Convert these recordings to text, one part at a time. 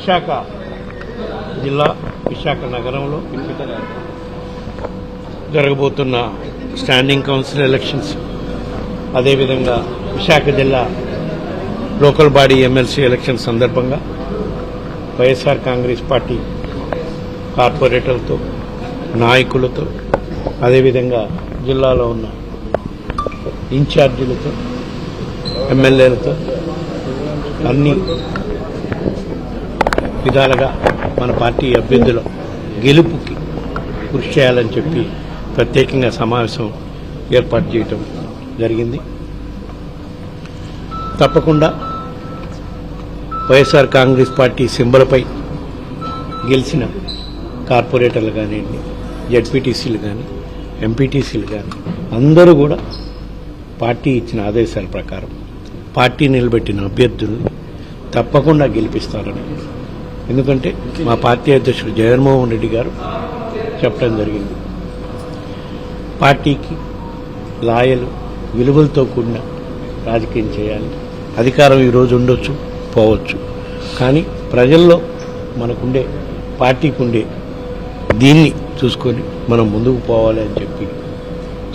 విశాఖ జిల్లా విశాఖ నగరంలో జరగబోతున్న స్టాండింగ్ కౌన్సిల్ ఎలక్షన్స్. అదేవిధంగా విశాఖ జిల్లా లోకల్ బాడీ ఎమ్మెల్సీ ఎలక్షన్ సందర్భంగా వైఎస్ఆర్ కాంగ్రెస్ పార్టీ కార్పొరేటర్లతో నాయకులతో అదేవిధంగా జిల్లాలో ఉన్న ఇన్ఛార్జీలతో ఎమ్మెల్యేలతో అన్ని విధాలుగా మన పార్టీ అభ్యర్థుల గెలుపుకి కృషి చేయాలని చెప్పి ప్రత్యేకంగా సమావేశం ఏర్పాటు చేయటం జరిగింది. తప్పకుండా వైఎస్ఆర్ కాంగ్రెస్ పార్టీ సింబలపై గెలిచిన కార్పొరేటర్లు కానివ్వండి జడ్పీటీసీలు కానీ ఎంపీటీసీలు కానీ అందరూ కూడా పార్టీ ఇచ్చిన ఆదేశాల ప్రకారం పార్టీ నిలబెట్టిన అభ్యర్థులు తప్పకుండా గెలిపిస్తారని ఎందుకంటే మా పార్టీ అధ్యక్షుడు జగన్మోహన్ రెడ్డి గారు చెప్పడం జరిగింది. పార్టీకి లాయలు విలువలతో కూడిన రాజకీయం చేయాలి. అధికారం ఈరోజు ఉండొచ్చు పోవచ్చు. కానీ ప్రజల్లో మనకుండే పార్టీకి ఉండే దీన్ని చూసుకొని మనం ముందుకు పోవాలి అని చెప్పి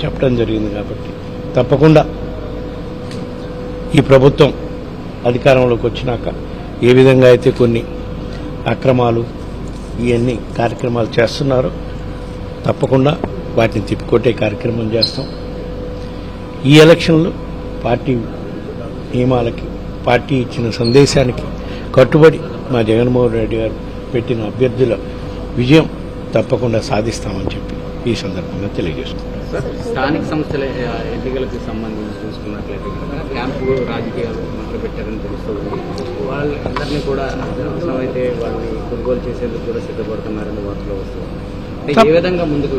చెప్పడం జరిగింది కాబట్టి తప్పకుండా ఈ ప్రభుత్వం అధికారంలోకి వచ్చినాక ఏ విధంగా అయితే కొన్ని అక్రమాలు ఇవన్నీ కార్యక్రమాలు చేస్తున్నారు. తప్పకుండా వాటిని తిప్పికొట్టే కార్యక్రమం చేస్తాం. ఈ ఎలక్షన్లు పార్టీ నియమాలకి పార్టీ ఇచ్చిన సందేశానికి కట్టుబడి మా జగన్మోహన్ రెడ్డి గారు పెట్టిన అభ్యర్థుల విజయం తప్పకుండా సాధిస్తామని చెప్పి ఈ సందర్భంగా తెలియజేస్తున్నాం. సార్, స్థానిక సంస్థల ఎన్నికలకు సంబంధించి చూసుకున్నట్లయితే కనుక క్యాంపు రాజకీయాలు మొదలు పెట్టారని తెలుస్తుంది. వాళ్ళందరినీ కూడా అవసరమైతే వాళ్ళని కొనుగోలు చేసేందుకు కూడా సిద్ధపడుతున్నారని వార్తలు వస్తుంది ఏ విధంగా ముందుకు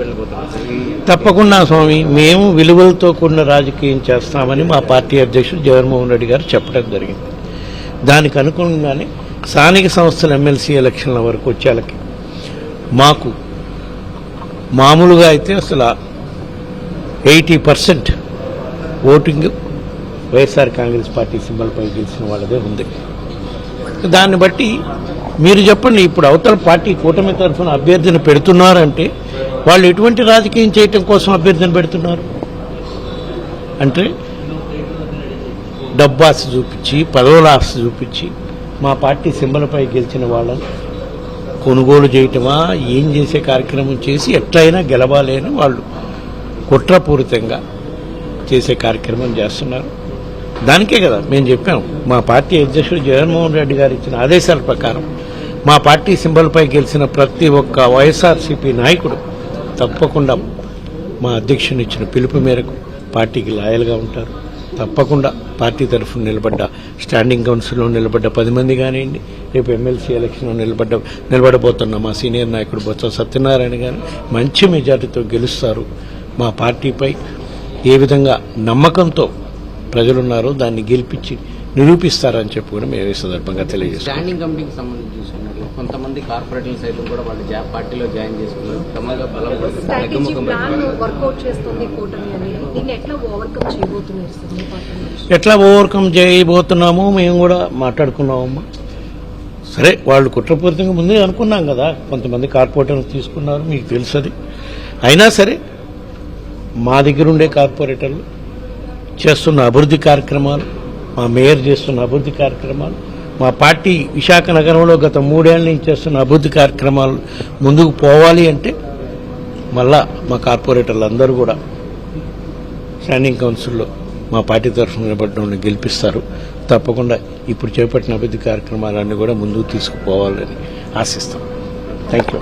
తప్పకుండా స్వామి. మేము విలువలతో కూడిన రాజకీయం చేస్తామని మా పార్టీ అధ్యక్షుడు జగన్మోహన్ రెడ్డి గారు చెప్పడం జరిగింది. దానికి అనుగుణంగానే స్థానిక సంస్థల ఎమ్మెల్సీ ఎలక్షన్ల వరకు వచ్చేళ్ళకి మాకు మామూలుగా అయితే అసలు eighty percent voting YSR Congress party సింబల్పై గెలిచిన వాళ్ళదే ఉంది. దాన్ని బట్టి మీరు చెప్పండి ఇప్పుడు అవతల పార్టీ కూటమి తరఫున అభ్యర్థిని పెడుతున్నారంటే వాళ్ళు ఎటువంటి రాజకీయం చేయటం కోసం అభ్యర్థిని పెడుతున్నారు? అంటే డబ్బు ఆశ చూపించి పదవుల ఆశ చూపించి మా పార్టీ సింబలపై గెలిచిన వాళ్ళని కొనుగోలు చేయటమా? ఏం చేసే కార్యక్రమం చేసి ఎట్లయినా గెలవాలి వాళ్ళు కుట్రపూరితంగా చేసే కార్యక్రమం చేస్తున్నారు. దానికే కదా మేము చెప్పాం. మా పార్టీ అధ్యక్షుడు జగన్మోహన్ రెడ్డి గారు ఇచ్చిన ఆదేశాల ప్రకారం మా పార్టీ సింబల్పై గెలిచిన ప్రతి ఒక్క వైఎస్ఆర్సీపీ నాయకుడు తప్పకుండా మా అధ్యక్షుని ఇచ్చిన పిలుపు మేరకు పార్టీకి లాయల్గా ఉంటారు. తప్పకుండా పార్టీ తరఫున నిలబడ్డ స్టాండింగ్ కౌన్సిల్లో నిలబడ్డ పది మంది కానివ్వండి రేపు ఎమ్మెల్సీ ఎలక్షన్లో నిలబడ్డ నిలబడబోతున్న మా సీనియర్ నాయకుడు బొత్స సత్యనారాయణ గారు మంచి మెజార్టీతో గెలుస్తారు. మా పార్టీపై ఏ విధంగా నమ్మకంతో ప్రజలున్నారో దాన్ని గెలిపించి నిరూపిస్తారని చెప్పి కూడా మేము ఈ సందర్భంగా తెలియజేస్తాం స్టాండింగ్ కమిటీకి సంబంధించి చూసుకున్నట్లు కొంతమంది సైతం కూడా వాళ్ళు పార్టీలో జాయిన్ చేసుకున్నారు. క్రమంగా బలం ఎట్లా ఓవర్కమ్ చేయబోతున్నామో మేము కూడా మాట్లాడుకున్నామమ్మా. సరే వాళ్ళు కుట్రపూరితంగా ముందే అనుకున్నాం కదా. కొంతమంది కార్పొరేటర్లు తీసుకున్నారు మీకు తెలుసు అయినా సరే మా దగ్గర ఉండే కార్పొరేటర్లు చేస్తున్న అభివృద్ధి కార్యక్రమాలు మా మేయర్ చేస్తున్న అభివృద్ధి కార్యక్రమాలు మా పార్టీ విశాఖ నగరంలో గత మూడేళ్ళ నుంచి చేస్తున్న అభివృద్ధి కార్యక్రమాలు ముందుకు పోవాలి అంటే మళ్ళా మా కార్పొరేటర్లు అందరూ కూడా స్టాండింగ్ కౌన్సిల్లో మా పార్టీ తరఫున నిలబడడం గెలిపిస్తారు. తప్పకుండా ఇప్పుడు చేపట్టిన అభివృద్ధి కార్యక్రమాలన్నీ కూడా ముందుకు తీసుకుపోవాలని ఆశిస్తాం. Thank you